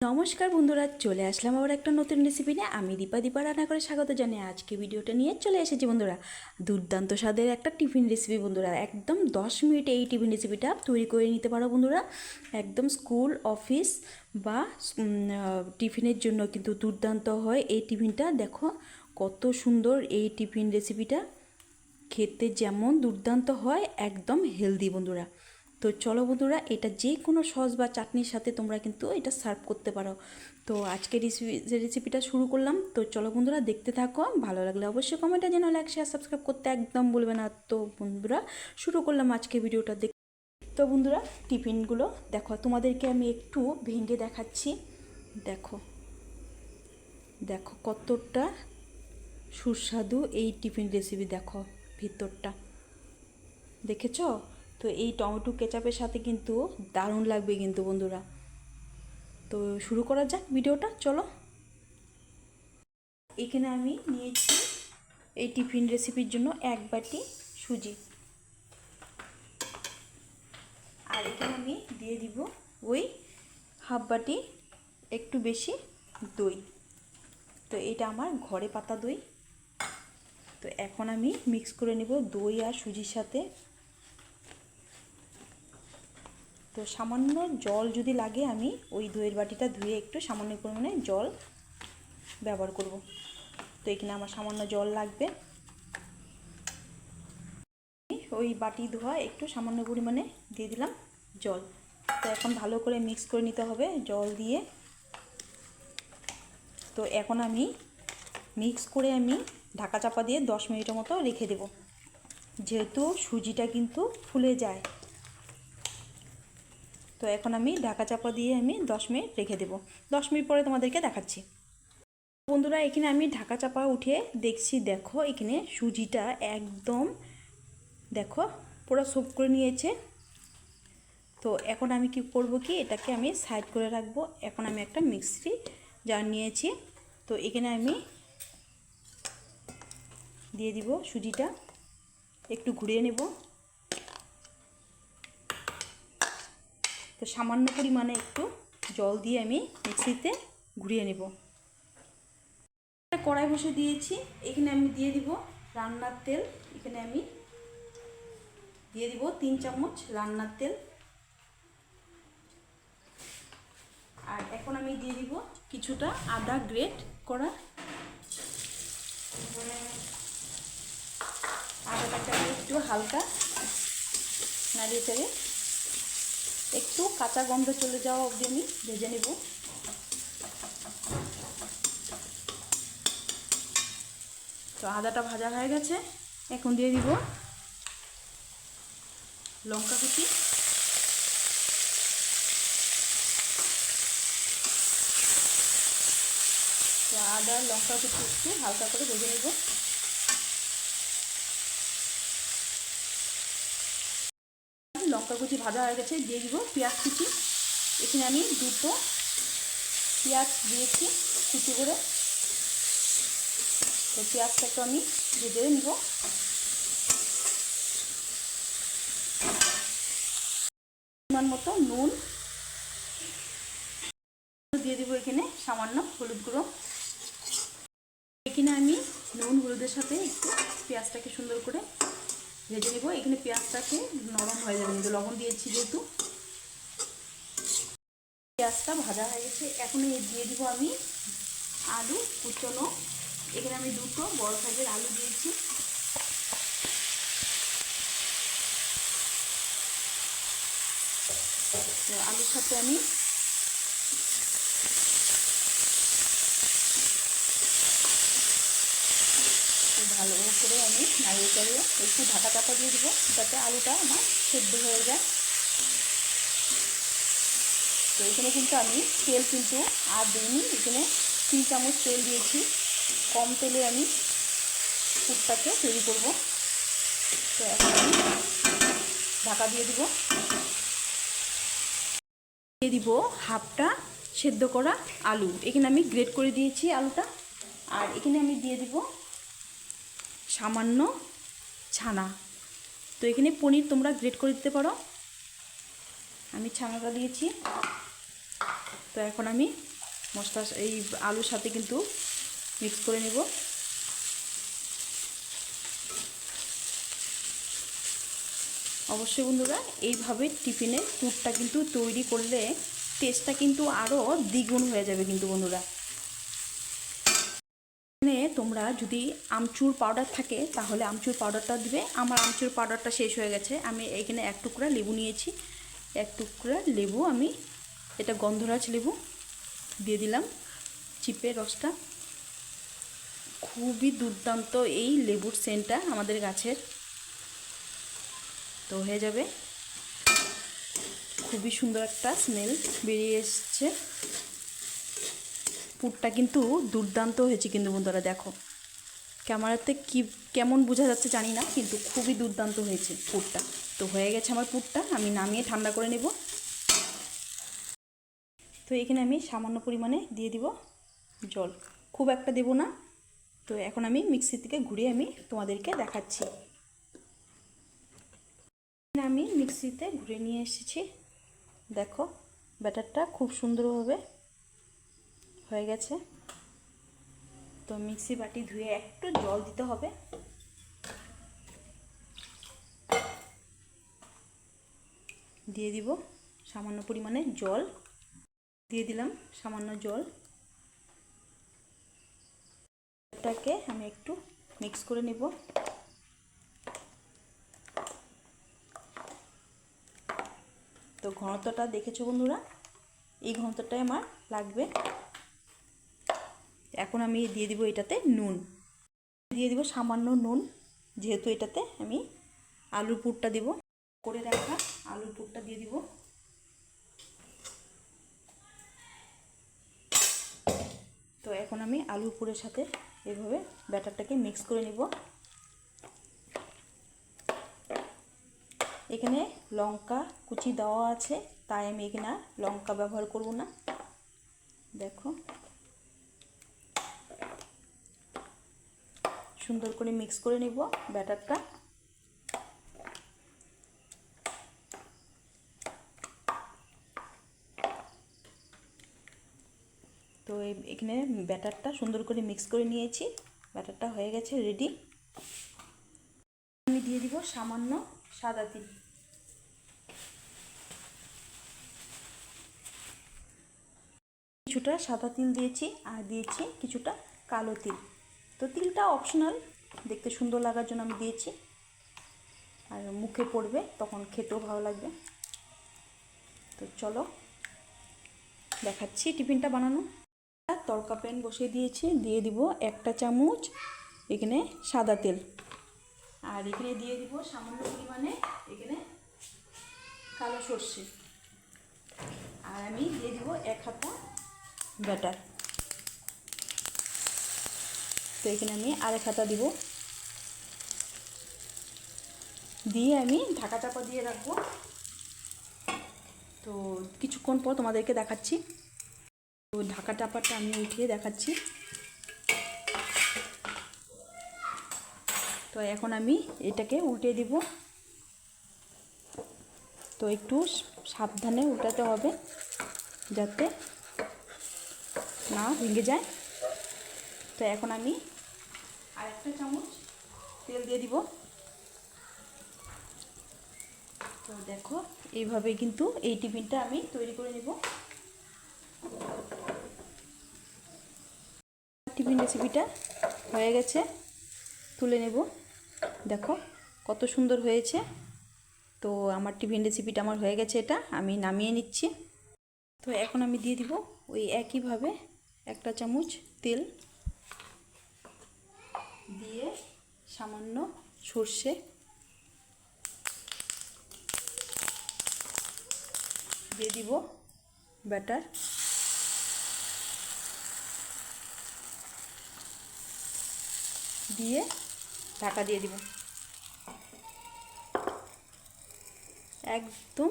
নমস্কার বন্ধুরা, চলে আসলাম আবার একটা নতুন রেসিপি নিয়ে। আমি দীপা দীপা রান্না করে স্বাগত জানাই আজকে ভিডিওটা নিয়ে চলে এসেছি বন্ধুরা। দুর্দান্ত স্বাদের একটা টিফিন রেসিপি বন্ধুরা। একদম দশ মিনিটে এই টিফিন রেসিপিটা তৈরি করে নিতে পারো বন্ধুরা। একদম স্কুল, অফিস বা টিফিনের জন্য কিন্তু দুর্দান্ত হয় এই টিফিনটা দেখো কত সুন্দর এই টিফিন রেসিপিটা খেতে যেমন দুর্দান্ত হয়, একদম হেলদি বন্ধুরা। তো চলো বন্ধুরা, এটা যে কোনো সস বা চাটনির সাথে তোমরা কিন্তু এটা সার্ভ করতে পারো। তো আজকে রেসিপি রেসিপিটা শুরু করলাম, তো চলো বন্ধুরা দেখতে থাকো। ভালো লাগলে অবশ্যই কমেন্টে যেন লাইক শেয়ার সাবস্ক্রাইব করতে একদম বলবে না। তো বন্ধুরা, শুরু করলাম আজকে ভিডিওটা দেখ তো বন্ধুরা, টিফিনগুলো দেখো, তোমাদেরকে আমি একটু ভেঙে দেখাচ্ছি। দেখো দেখো কতটা সুস্বাদু এই টিফিন রেসিপি দেখো ভিতরটা। দেখেছ? তো এই টমেটো কেচাপের সাথে কিন্তু দারুণ লাগবে কিন্তু বন্ধুরা। তো শুরু করা যাক ভিডিওটা, চলো। এখানে আমি নিয়েছি এই টিফিন রেসিপির জন্য এক বাটি সুজি। আর এখানে আমি দিয়ে দিব ওই হাফ বাটি একটু বেশি দই। তো এটা আমার ঘরে পাতা দই। তো এখন আমি মিক্স করে নেব দই আর সুজির সাথে। তো সামান্য জল যদি লাগে, আমি ওই দইয়ের বাটিটা ধুয়ে একটু সামান্য পরিমাণে জল ব্যবহার করব। তো এখানে আমার সামান্য জল লাগবে। ওই বাটি ধোয়া একটু সামান্য পরিমাণে দিয়ে দিলাম জল। তো এখন ভালো করে মিক্স করে নিতে হবে জল দিয়ে। তো এখন আমি মিক্স করে আমি ঢাকা চাপা দিয়ে দশ মিনিটের মতো রেখে দেব। যেহেতু সুজিটা কিন্তু ফুলে যায়। তো এখন আমি ঢাকা চাপা দিয়ে আমি দশ মিনিট রেখে দেব। দশ মিনিট পরে তোমাদেরকে দেখাচ্ছি। বন্ধুরা, এখানে আমি ঢাকা চাপা উঠে দেখছি, দেখো এখানে সুজিটা একদম, দেখো, পুরো সোপ করে নিয়েছে। তো এখন আমি কি করব কি, এটাকে আমি সাইড করে রাখব। এখন আমি একটা মিক্সি জার নিয়েছি। তো এখানে আমি দিয়ে দিব সুজিটা। একটু ঘুরিয়ে নেব। সামান্য পরিমাণে একটু জল দিয়ে আমি মিক্সিতে ঘুরিয়ে নেব। কড়াই বসে দিয়েছি, এখানে আমি দিয়ে দিব রান্নার তেল, এখানে আমি দিয়ে দিব তিন চামচ রান্নার তেল। আর এখন আমি দিয়ে দিব কিছুটা আদা গ্রেট করা। আদাটাকে একটু হালকা নাড়িয়ে চেড়ে একটু কাঁচা গন্ধ চলে যাওয়া অবধি আমি ভেজে নেব। তো আদাটা ভাজা হয়ে গেছে, এখন দিয়ে দিব লঙ্কা কুচি। আদা, লঙ্কা কুচি একটু হালকা করে ভেজে নেব। লঙ্কা কুচি ভাজা হয়ে গেছে, দিয়ে দিব পেঁয়াজ কুচি। এখানে আমি দুটো পেঁয়াজ দিয়েছি কুচি করে। তো পেঁয়াজটাকে আমি ভেজে নিব। মতো নুন। দিয়ে দিব এখানে সামান্য হলুদ গুঁড়ো। এখানে আমি নুন হলুদের সাথে একটু পেঁয়াজটাকে সুন্দর করে ভেজে নেব। এখানে পেঁয়াজটাকে নরম হয়ে যাবে, কিন্তু লবণ দিয়েছি যেহেতু। পেঁয়াজটা ভাজা হয়ে গেছে। এখন দিয়ে দিব আমি আলু কুচনো। এখানে আমি দুটো বড় সাইজের আলু দিয়েছি। আলুর সাথে আমি ভালো করে আমি নাড়িয়ে চাড়িয়ে একটু ঢাকা চাপা দিয়ে দিব, যাতে আলুটা আমার সেদ্ধ হয়ে যায়। তো এখানে কিন্তু আমি তেল কিন্তু আর দিইনি, এখানে তিন চামচ তেল দিয়েছি। কম তেলে আমি পুরটাকে তৈরি করব। তো এখন আমি ঢাকা দিয়ে দিব। দিয়ে দিব হাফটা সেদ্ধ করা আলু। এখানে আমি গ্রেট করে দিয়েছি আলুটা। আর এখানে আমি দিয়ে দিব সামান্য ছানা। তো এখানে পনির তোমরা গ্রেট করে দিতে পারো। আমি ছানাটা দিয়েছি। তো এখন আমি মশলা এই আলুর সাথে কিন্তু মিক্স করে নেব। অবশ্যই বন্ধুরা, এইভাবে টিফিনের টুরটা কিন্তু তৈরি করলে টেস্টটা কিন্তু আরও দ্বিগুণ হয়ে যাবে কিন্তু বন্ধুরা। তোমরা যদি আমচুর পাউডার থাকে, তাহলে আমচুর পাউডারটা দিবে। আমার আমচুর পাউডারটা শেষ হয়ে গেছে। আমি এখানে এক টুকরা লেবু নিয়েছি। এক টুকরা লেবু আমি, এটা গন্ধরাজ লেবু দিয়ে দিলাম। চিপে রসটা। খুবই দুর্দান্ত এই লেবুর সেন্টটা আমাদের গাছের। তো হয়ে যাবে। খুবই সুন্দর একটা স্মেল বেরিয়ে এসছে। পুরটা কিন্তু দুর্দান্ত হয়েছে কিন্তু বন্ধুরা, দেখো। ক্যামেরাতে কি, কেমন বোঝা যাচ্ছে জানি না, কিন্তু খুবই দুর্দান্ত হয়েছে পুরটা তো হয়ে গেছে আমার পুরটা আমি নামিয়ে ঠান্ডা করে নেব। তো এখানে আমি সামান্য পরিমাণে দিয়ে দিব জল। খুব একটা দেব না। তো এখন আমি মিক্সি থেকে ঘুরিয়ে আমি তোমাদেরকে দেখাচ্ছি। আমি মিক্সিতে ঘুরে নিয়ে এসেছি। দেখো, ব্যাটারটা খুব সুন্দরভাবে হয়ে গেছে। তো মিক্সি বাটি ধুয়ে একটু জল দিতে হবে। দিয়ে দিব সামান্য পরিমাণে জল। দিয়ে দিলাম সামান্য জল। এটাকে আমি একটু মিক্স করে নিব। তো ঘনত্বটা দেখেছ বন্ধুরা? এই ঘনত্বটাই আমার লাগবে। এখন আমি দিয়ে দিব এটাতে নুন। দিয়ে দিব সামান্য নুন, যেহেতু এটাতে আমি আলুর পুরটা দিব। করে রাখা আলুর পুরটা দিয়ে দিব। তো এখন আমি আলুর পুরের সাথে এভাবে ব্যাটারটাকে মিক্স করে নিব। এখানে লঙ্কা কুচি দেওয়া আছে, তাই আমি এখানে লঙ্কা ব্যবহার করব না। দেখো। সুন্দর করে মিক্স করে নিব ব্যাটারটা। তো এখানে ব্যাটারটা সুন্দর করে মিক্স করে নিয়েছি, ব্যাটারটা হয়ে গেছে রেডি আমি দিয়ে দিব সামান্য সাদা তিল। কিছুটা সাদা তিল দিয়েছি আর দিয়েছি কিছুটা কালো তিল। তো তিলটা অপশনাল দেখতে সুন্দর লাগার জন্য আমি দিয়েছি। আর মুখে পড়বে, তখন খেতেও ভালো লাগবে। তো চলো, দেখাচ্ছি টিফিনটা বানানো। তড়কা প্যান বসিয়ে দিয়েছি, দিয়ে দিব একটা চামচ এখানে সাদা তেল। আর এখানে দিয়ে দিব সামান্য পরিমাণে এখানে কালো সর্ষে। আর আমি দিয়ে দিব এক হাতা ব্যাটার তো এখানে আমি আরেক হাতা দিব। দিয়ে আমি ঢাকা চাপা দিয়ে রাখব। তো কিছুক্ষণ পর তোমাদেরকে দেখাচ্ছি। তো ঢাকা চাপাটা আমি উঠিয়ে দেখাচ্ছি। তো এখন আমি এটাকে উল্টে দিব। তো একটু সাবধানে উল্টাতে হবে যাতে না ভেঙে যায়। তো এখন আমি আরেকটা চামচ তেল দিয়ে দিব। তো দেখো এইভাবে কিন্তু এই টিফিনটা আমি তৈরি করে নেব। টিফিন রেসিপিটা হয়ে গেছে, তুলে নেব। দেখো কত সুন্দর হয়েছে। তো আমার টিফিন রেসিপিটা আমার হয়ে গেছে এটা, আমি নামিয়ে নিচ্ছি। তো এখন আমি দিয়ে দিব ওই একইভাবে একটা চামচ তেল। দিয়ে সামান্য সর্ষে দিয়ে দিব ব্যাটার। দিয়ে ঢাকা দিয়ে দিব। একদম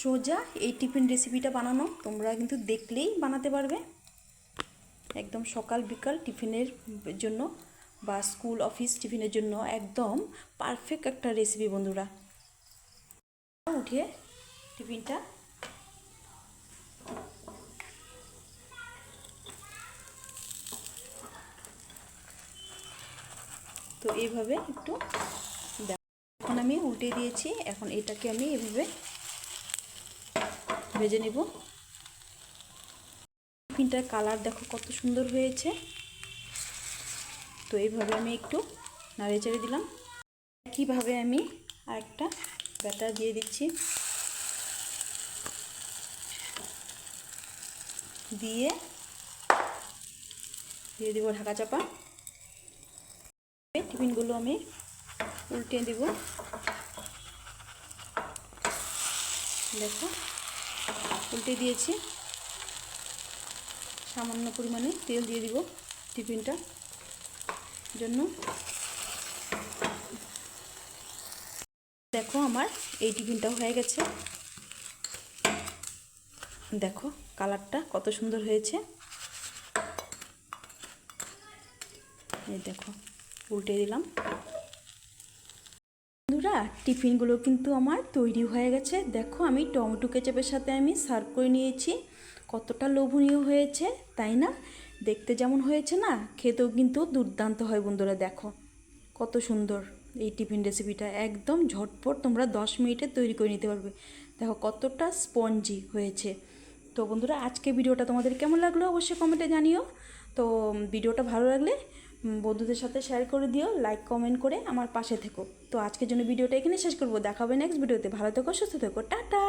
সোজা এই টিফিন রেসিপিটা বানানো, তোমরা কিন্তু দেখলেই বানাতে পারবে। একদম সকাল বিকাল টিফিনের জন্য বা স্কুল, অফিস টিফিনের জন্য একদম পারফেক্ট একটা রেসিপি বন্ধুরা। উঠিয়ে টিফিনটা। তো এইভাবে একটু এখন আমি উল্টে দিয়েছি, এখন এটাকে আমি এভাবে ভেজে নেব। টিফিনটার কালার দেখো কত সুন্দর হয়েছে। তো এইভাবে আমি একটু নাড়িয়ে চেড়ে দিলাম। একইভাবে আমি আরেকটা ব্যাটার দিয়ে দিচ্ছি। দিয়ে দিয়ে দিব ঢাকা চাপা। টিফিনগুলো আমি উল্টে দিব। দেখো, উল্টে দিয়েছি। সামান্য পরিমাণে তেল দিয়ে দিব টিফিনটা জন্য। দেখো আমার এই টিফিনটা হয়ে গেছে। দেখো কালারটা কত সুন্দর হয়েছে। এই দেখো, উল্টে দিলাম। বন্ধুরা, টিফিনগুলো কিন্তু আমার তৈরি হয়ে গেছে। দেখো আমি টমেটো কেচাপের সাথে আমি সার্ভ করে নিয়েছি। কতটা লোভনীয় হয়েছে, তাই না? দেখতে যেমন হয়েছে না, খেতেও কিন্তু দুর্দান্ত হয় বন্ধুরা, দেখো। কত সুন্দর এই টিফিন রেসিপিটা একদম ঝটপট তোমরা দশ মিনিটে তৈরি করে নিতে পারবে। দেখো কতটা স্পঞ্জি হয়েছে। তো বন্ধুরা, আজকে ভিডিওটা তোমাদের কেমন লাগল অবশ্যই কমেন্টে জানিও। তো ভিডিওটা ভালো লাগলে বন্ধুদের সাথে শেয়ার করে দিও লাইক কমেন্ট করে আমার পাশে থেকো। তো আজকের জন্য ভিডিওটা এখানে শেষ করব। দেখাবে নেক্সট ভিডিওতে ভালো থেকো, সুস্থ থেকো। টাটা!